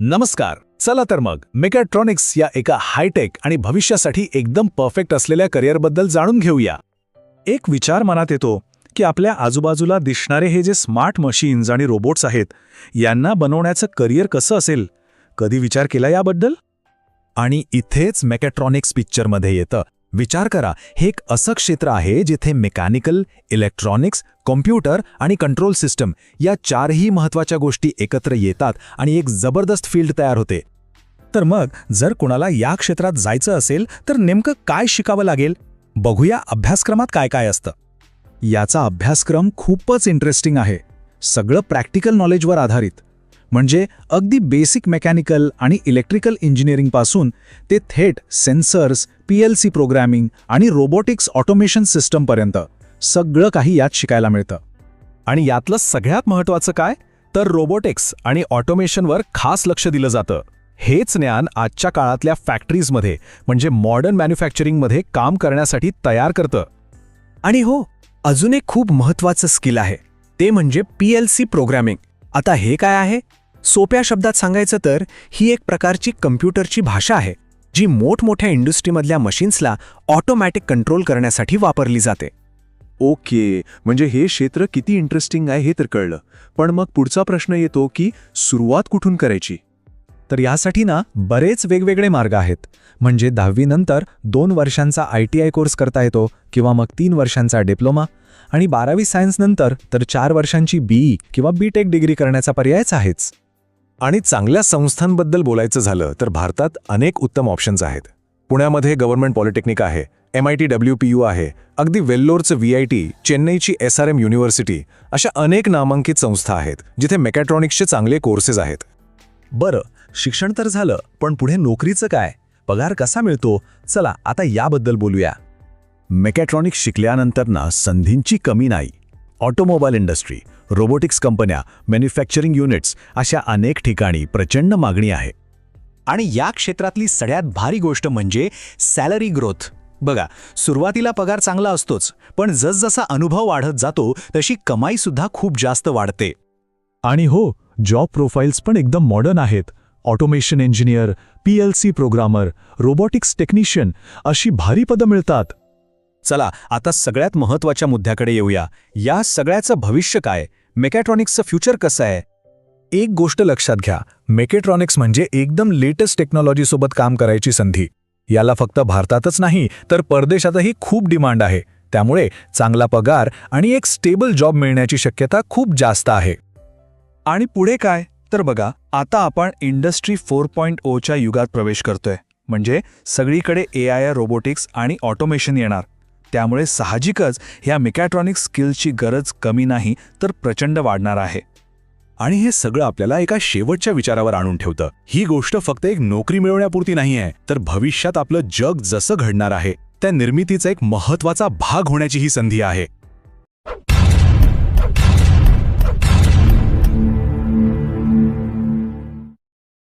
नमस्कार चला तर मग मेकॅट्रॉनिक्स या एका हायटेक आणि भविष्यासाठी एकदम परफेक्ट असलेल्या करिअरबद्दल जाणून घेऊया. एक विचार मनात येतो की आपल्या आजूबाजूला दिसणारे हे जे स्मार्ट मशीन्स आणि रोबोट्स आहेत यांना बनवण्याचं करिअर कसं असेल? कधी विचार केला याबद्दल? आणि इथेच मेकॅट्रॉनिक्स पिक्चरमध्ये येतं. विचार करा हे एक असं क्षेत्र आहे जिथे मेकॅनिकल इलेक्ट्रॉनिक्स कॉम्प्युटर आणि कंट्रोल सिस्टम या चारही महत्त्वाच्या गोष्टी एकत्र येतात आणि एक जबरदस्त फील्ड तयार होते. तर मग जर कुणाला या क्षेत्रात जायचं असेल तर नेमकं काय शिकावं लागेल? बघूया अभ्यासक्रमात काय काय असतं. याचा अभ्यासक्रम खूपच इंटरेस्टिंग आहे. सगळं प्रॅक्टिकल नॉलेजवर आधारित. म्हणजे अगदी बेसिक मेकॅनिकल आणि इलेक्ट्रिकल इंजिनिअरिंगपासून ते थेट sensors P L C programming आणि रोबोटिक्स ऑटोमेशन सिस्टमपर्यंत सगळं काही यात शिकायला मिळतं. आणि यातलं सगळ्यात महत्त्वाचं काय? तर रोबोटिक्स आणि ऑटोमेशनवर खास लक्ष दिलं जातं. हेच ज्ञान आजच्या काळातल्या फॅक्टरीजमध्ये म्हणजे मॉडर्न मॅन्युफॅक्चरिंगमध्ये काम करण्यासाठी तयार करतं. आणि हो अजून एक खूप महत्त्वाचं स्किल आहे. ते म्हणजे पी एल सी प्रोग्रॅमिंग आता हे काय आहे? सोप्या शब्दात सांगायचं तर ही एक प्रकारची कम्प्युटरची भाषा आहे जी मोठमोठ्या इंडस्ट्रीमधल्या मशीन्सला ऑटोमॅटिक कंट्रोल करण्यासाठी वापरली जाते. ओके म्हणजे हे क्षेत्र किती इंटरेस्टिंग आहे हे तर कळलं पण मग पुढचा प्रश्न येतो की सुरुवात कुठून करायची? तर यासाठी ना बरेच वेगवेगळे मार्ग आहेत म्हणजे दहावीनंतर दोन वर्षांचा आय टी आय कोर्स करता येतो किंवा मग तीन वर्षांचा डिप्लोमा आणि बारावी सायन्सनंतर तर चार वर्षांची बीई किंवा बी टेक डिग्री करण्याचा पर्यायच आहेच. आणि चांगल्या संस्थांबद्दल बोलायचं झालं तर भारतात अनेक उत्तम ऑप्शन्स आहेत. पुण्यामध्ये गव्हर्नमेंट पॉलिटेक्निक आहे M I T W P U आहे अगदी वेल्लोरचं व्ही आय टी चेन्नईची एस आर एम युनिव्हर्सिटी अशा अनेक नामांकित संस्था आहेत जिथे मेकॅट्रॉनिक्सचे चांगले कोर्सेस आहेत. बरं शिक्षण तर झालं पण पुढे नोकरीचं काय? पगार कसा मिळतो? चला आता याबद्दल बोलूया. मेकॅट्रॉनिक्स शिकल्यानंतर ना संधींची कमी नाही. ऑटोमोबाईल इंडस्ट्री रोबोटिक्स कंपन्या मॅन्युफॅक्चरिंग युनिट्स अशा अनेक ठिकाणी प्रचंड मागणी आहे. आणि या क्षेत्रातली सगळ्यात भारी गोष्ट म्हणजे सॅलरी ग्रोथ. बघा सुरुवातीला पगार चांगला असतोच पण जसजसा अनुभव वाढत जातो तशी कमाईसुद्धा खूप जास्त वाढते. आणि हो जॉब प्रोफाईल्स पण एकदम मॉडर्न आहेत. Automation engineer P L C programmer robotics technician अशी भारी पदं मिळतात. चला आता सगळ्यात महत्त्वाच्या मुद्द्याकडे येऊया. या सगळ्याचं भविष्य काय? मेकॅट्रॉनिक्सचं फ्युचर कसं आहे? एक गोष्ट लक्षात घ्या. मेकेट्रॉनिक्स म्हणजे एकदम लेटेस्ट टेक्नॉलॉजीसोबत काम करायची संधी. याला फक्त भारतातच नाही तर परदेशातही खूप डिमांड आहे. त्यामुळे चांगला पगार आणि एक स्टेबल जॉब मिळण्याची शक्यता खूप जास्त आहे. आणि पुढे काय? तर बघा आता आपण इंडस्ट्री फोर पॉईंट ओच्या युगात प्रवेश करतोय. म्हणजे सगळीकडे ए आय रोबोटिक्स आणि ऑटोमेशन येणार. त्यामुळे साहजिकच ह्या मेकॅट्रॉनिक स्किल्सची गरज कमी नाही तर प्रचंड वाढणार आहे. आणि हे सगळं आपल्याला एका शेवटच्या विचारावर आणून ठेवतं. ही गोष्ट फक्त एक नोकरी मिळवण्यापुरती नाही आहे तर भविष्यात आपलं जग जसं घडणार आहे त्या निर्मितीचा एक महत्त्वाचा भाग होण्याची ही संधी आहे.